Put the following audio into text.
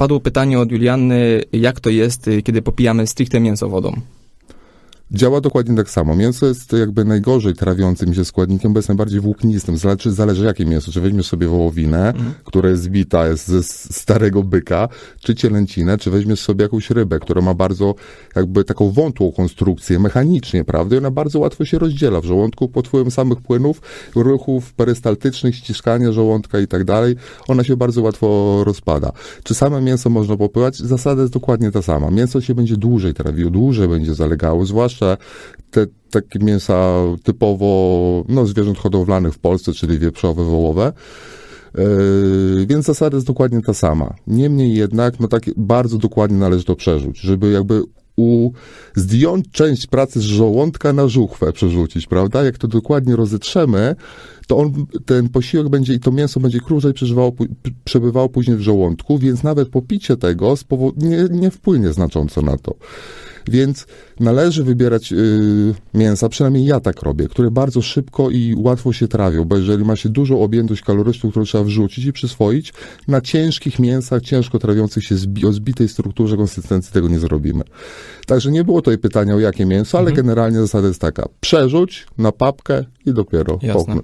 Padło pytanie od Julianny, jak to jest, y, kiedy popijamy stricte mięso wodą? Działa dokładnie tak samo. Mięso jest jakby najgorzej trawiącym się składnikiem, bo jest najbardziej włóknistym. Zależy, zależy jakie mięso. Czy weźmiesz sobie wołowinę, Mhm. która jest zbita jest ze starego byka, czy cielęcinę, czy weźmiesz sobie jakąś rybę, która ma bardzo jakby taką wątłą konstrukcję mechanicznie, prawda? I ona bardzo łatwo się rozdziela w żołądku pod wpływem samych płynów, ruchów perystaltycznych, ściskania żołądka i tak dalej. Ona się bardzo łatwo rozpada. Czy same mięso można popyłać? Zasada jest dokładnie ta sama. Mięso się będzie dłużej trawiło, dłużej będzie zalegało, zwłaszcza te takie mięsa typowo no, zwierząt hodowlanych w Polsce, czyli wieprzowe, wołowe. Yy, więc zasada jest dokładnie ta sama. Niemniej jednak, no tak bardzo dokładnie należy to przerzuć, żeby jakby u, zdjąć część pracy z żołądka na żuchwę przerzucić, prawda? Jak to dokładnie rozetrzemy, to on, ten posiłek będzie i to mięso będzie krócej przeżywało, pu- p- przebywało później w żołądku, więc nawet popicie tego nie, nie wpłynie znacząco na to. Więc należy wybierać y, mięsa, przynajmniej ja tak robię, które bardzo szybko i łatwo się trawią, bo jeżeli ma się dużą objętość kaloryczną, którą trzeba wrzucić i przyswoić, na ciężkich mięsach, ciężko trawiących się zbi- o zbitej strukturze konsystencji tego nie zrobimy. Także nie było tutaj pytania o jakie mięso, ale generalnie zasada jest taka, przerzuć na papkę i dopiero Jasne.